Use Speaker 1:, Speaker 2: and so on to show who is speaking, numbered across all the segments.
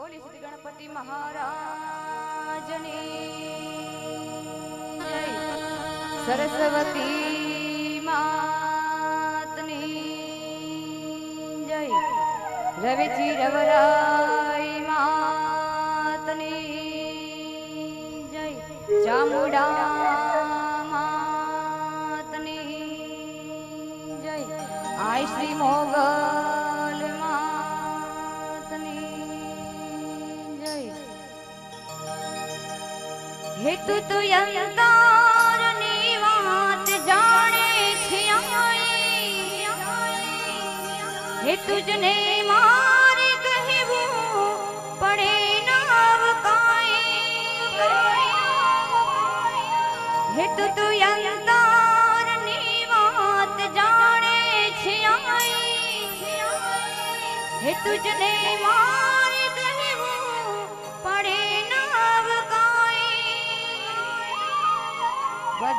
Speaker 1: બોલી શ્રી ગણપતિ મહારાજની. સરસ્વતી માતની. જય રવિજી રવરાય માતની. જય ચામુડા માતની. જય આય શ્રી મોગલ તો અંતરની વાત જાણે છે. હે તુજને મારે કહેવું પડે નાવ કાંઈ. હે તું તો અંતરની વાત જાણે છે. હે તુજને મારે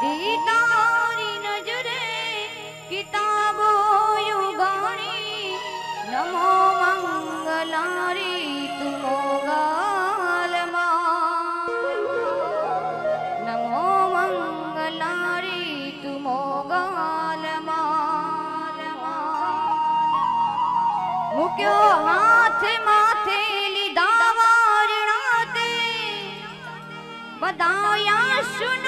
Speaker 1: કાંઈ. બધી તારી નજરે કિતાબો યુગાણી, નમો મંગલારી તુમો મોગલમાં નમો મંગલારી તું મોગલમાં મૂક્યો હાથ માથે લીધા વારણા તે બધાયા સુના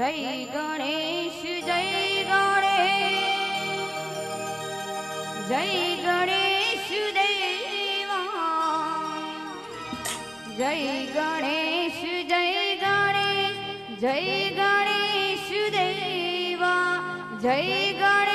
Speaker 1: જય ગણેશ જય ગણેશ જય ગણેશ દેવા, જય ગણેશ જય ગણેશ જય ગણેશ દેવા, જય ગણેશ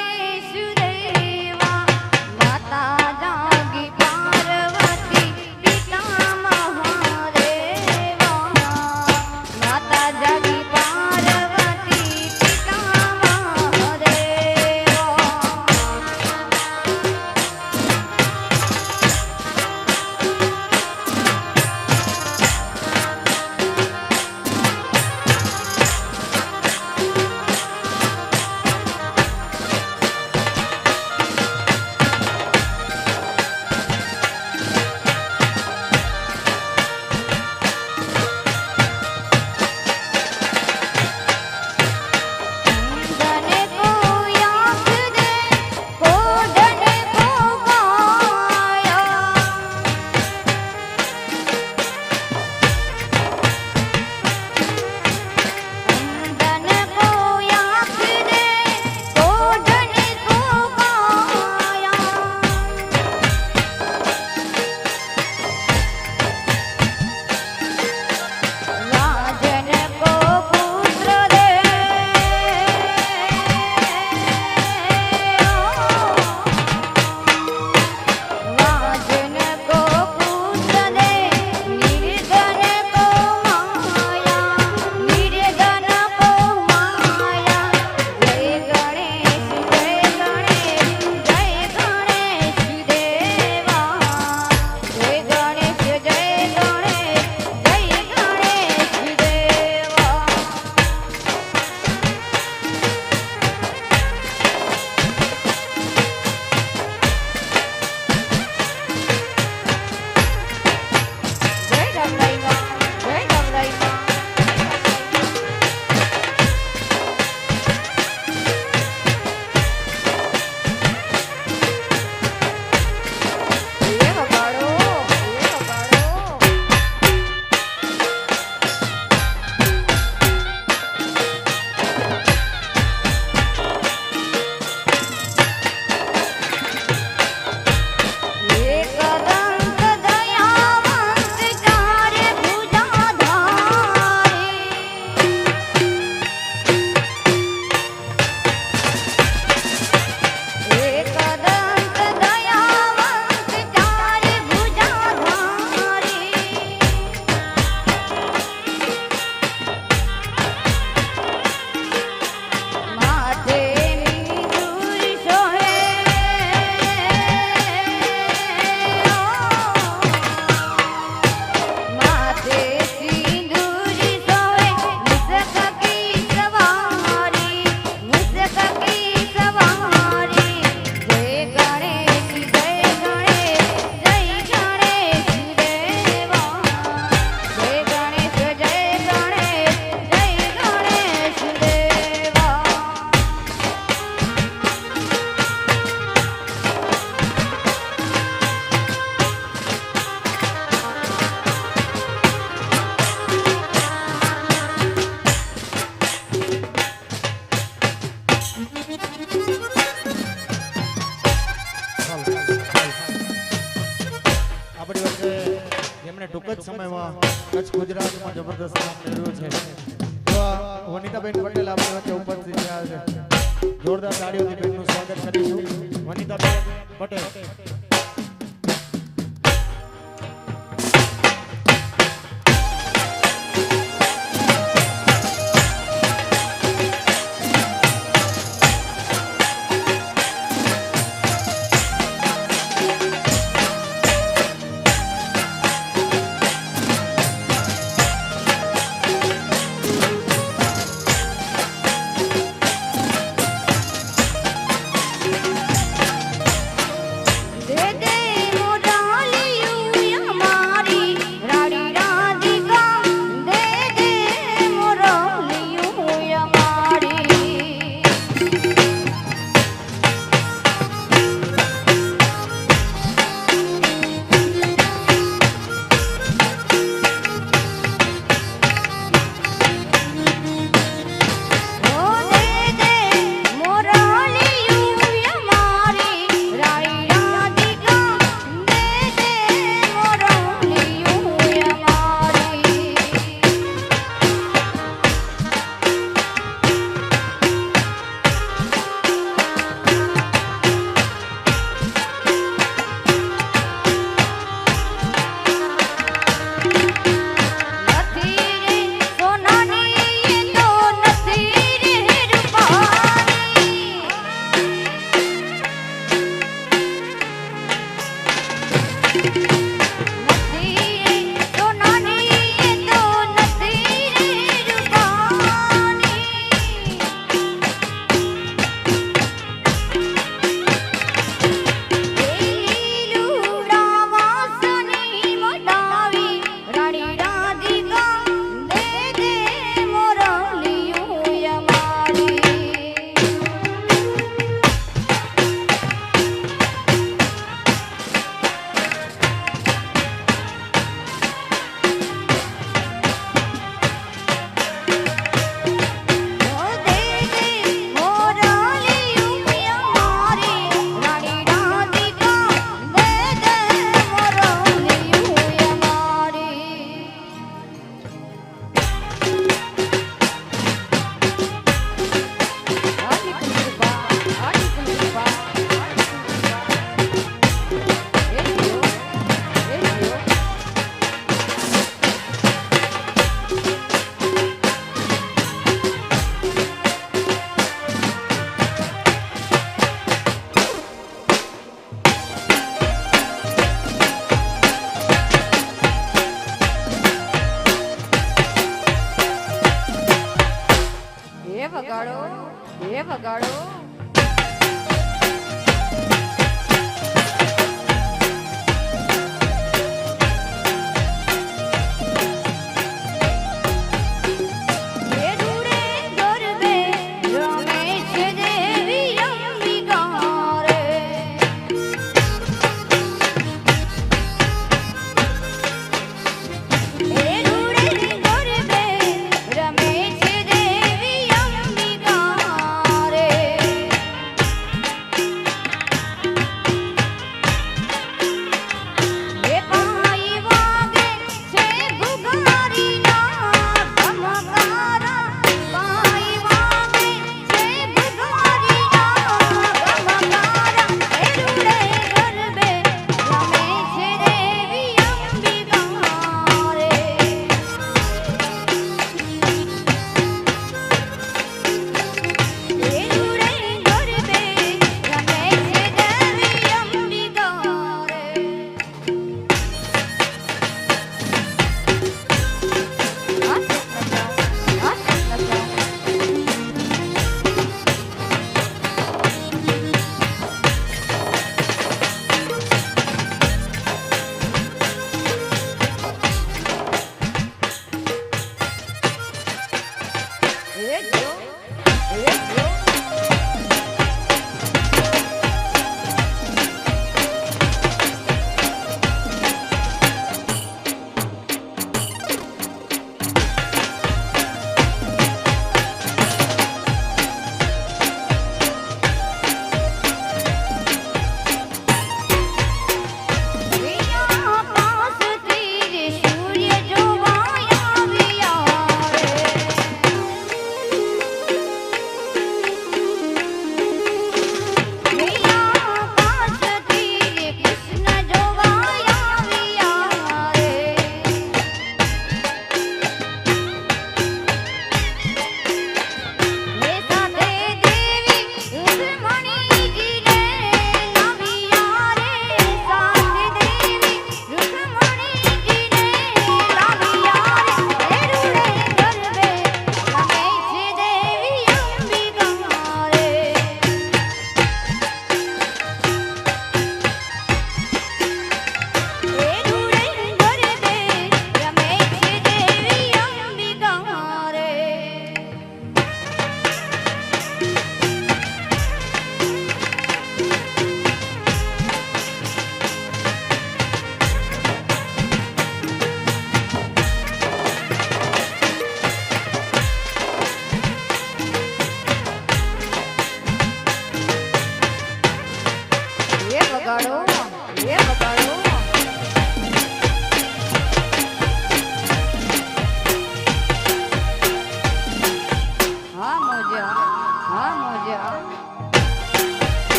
Speaker 1: કચ્છ ગુજરાતમાં જબરદસ્ત કામ કર્યું છે.